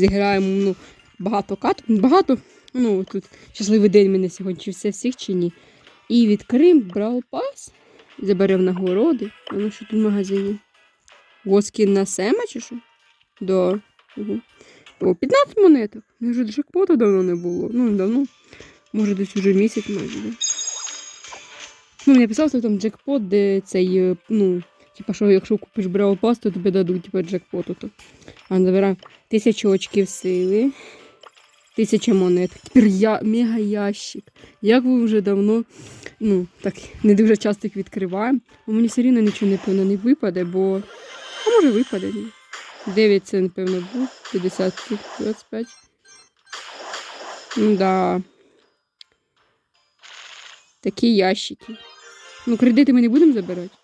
Зіграємо ну, багато каток. Ну, Багато. Ну, тут щасливий день мене сьогодні, чи все всіх, чи ні. І відкриємо брал пас. Заберемо нагороди. Воно що тут в магазині? Воскін на Сема чи що? Да. Угу. О, 15 монеток. Ну, вже джекпоту давно не було. Ну, давно. Може, десь уже місяць майже? Ну, мені писав, що там джекпот, де цей, е, ну, типа, що якщо купиш брал пас, то тобі дадуть, типа, джекпоту. То. А, забираємо тисячу очків сили. Тисяча монет. Тепер я мега ящик. Як ви вже давно, ну, так, не дуже часто їх відкриваємо. У мені все рівно нічого, напевно, не випаде, бо. А може випаде. ні. 9 це, напевно, був. 50, 25. Ну да. Такі ящики. Ну, кредити ми не будемо забирати.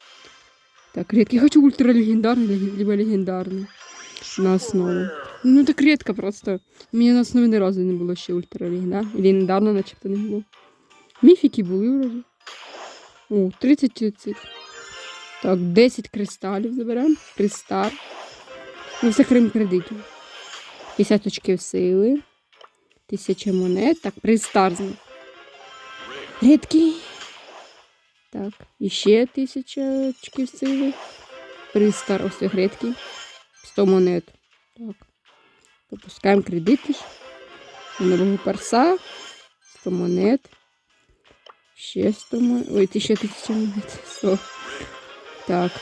Так, редкий. Хочу ультралегендарний, лег- либо легендарний. На основу. Ну, так редко просто. У мене на основі ні разу не було ще ультралегендар. Легендарно, начебто не було. Міфіки були вроді. О, 30 цих. Так, 10 кристалів заберемо. Кристар. Ну, все крім кредитів. 50 очків сили. 1000 монет. Так, пристар. Рідкий. Так, і ще 1000 очків сили. Пристар, ось цей 100 монет. Так. Пропускаємо кредити. Нового перса. 100 монет. Ще 100 монет. Ой, ти ще 1000 монет. 100. Так.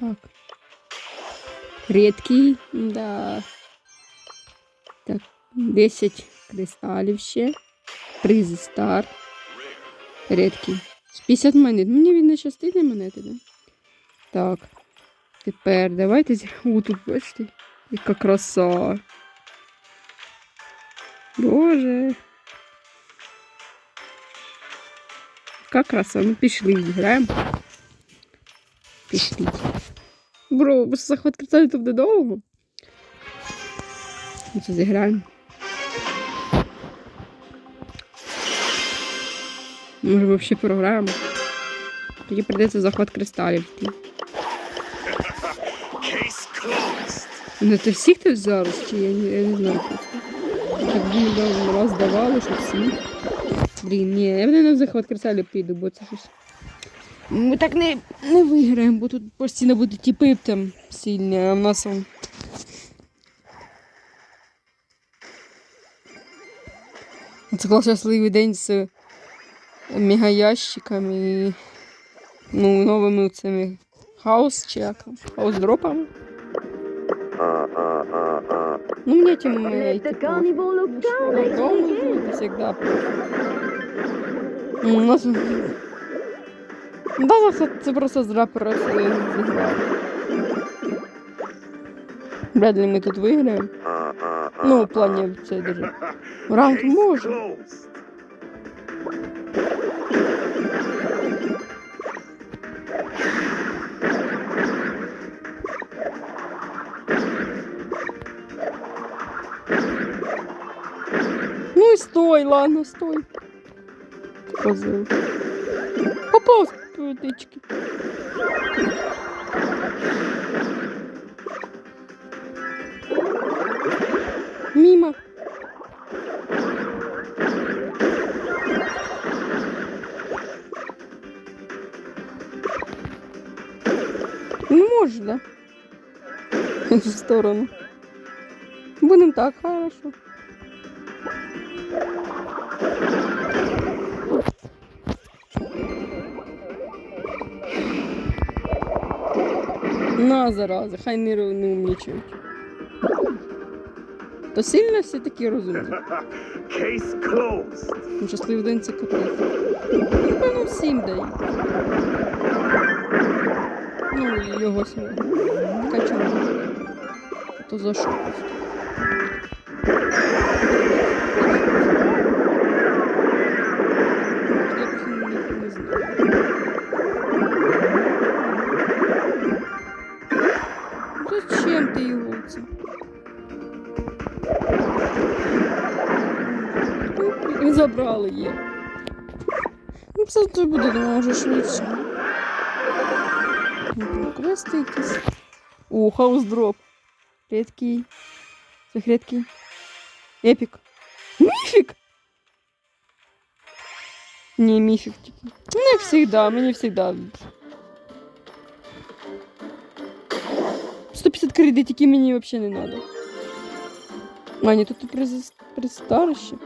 Так. Редкий, да. Так, 10 кристалів ще. Призи стар. Редкий. З 50 монет. Мені він не щастить монети, да? Так. Тепер давайте зіграємо. Тут бачите, яка краса. Боже. Яка краса. Ну пішли, зіграємо. Пішли. Бро, захват кристалів тут довго. Ну, Це зіграємо. Може, взагалі програємо. Тоді прийдеться захват кристалів. Ну це всіх ти зараз, чи я, не- я не знаю просто. Так було раз давали, що всі. Блін, ні, я не на захват кристалів піду, бо це щось. Ми так не, не виграємо, бо тут постійно будуть тіпи там сильні, а в нас он. Це клас щасливий день з мегаящиками і ну, новими цими хаос чи як там, хаус-дропами. Ну, мне этим э, Let the идти carnival of пофиг. colors Дома begin. это всегда пофиг. Ну, У нас... Да, це, це просто зря просто зіграли. Вряд ли ми тут виграємо. Ну, в плані це даже. Раунд Case може. Стой, ладно, стой. Козел. Попав з водички. Мимо. Ну, може, да? В сторону. Будем так, хорошо. На, зараза, хай не, не умічують. То сильно всі такі розумні. Case closed. Ну, Щасливий день це капець. Напевно, всім дай. Ну, його сьогодні. Качу. То за що просто? Забрали її. Ну, це тут буде, думаю, вже швидше. Ну, Квести якісь. О, хаус дроп. Редкий. Сверхредкий. Эпик. Мифик! Не, мифик. типа. Ну, як всегда, мені всегда. 150 кредитики мені вообще не надо. А, ні, тут приз... приставище.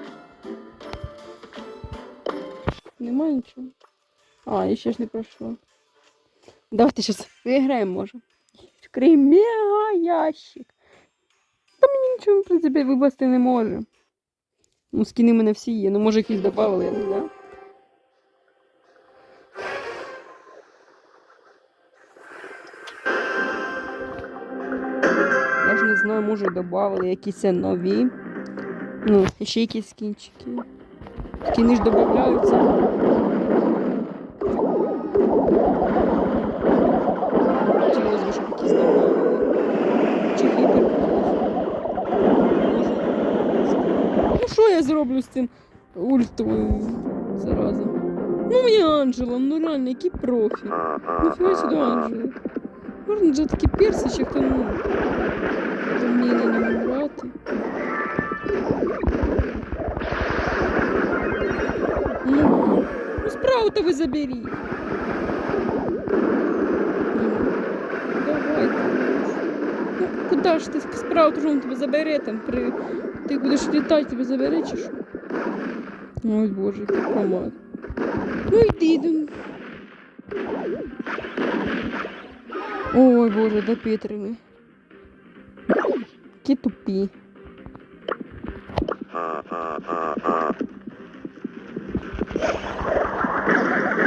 Нема нічого. А, я ще ж не пройшла. Давайте зараз виграємо, може. Відкрий мега ящик. Та мені нічого, в принципі, випасти не може. Ну, скіни мене всі є. Ну, може, якісь додавали, я не знаю. Я ж не знаю, може додавали якісь нові. Ну, ще якісь скінчики. Скіни ж додаються. Хотілося б, щоб якісь добавили. Чи гіпер. Може. Ну що я зроблю з цим ультовою зараза? Ну мені Анджела, ну реально, який профі. Ніфіга сюди Анджела. Можна вже такі перси, ще хто ну. ви заберіть. Ну, Давайте. Куди ж ти справу то він тебе забере там при. Ти будеш літати, тебе забере чи? Ой, боже, який комат. Ну йди, йди. Ой, боже, до Петрини. Які тупі.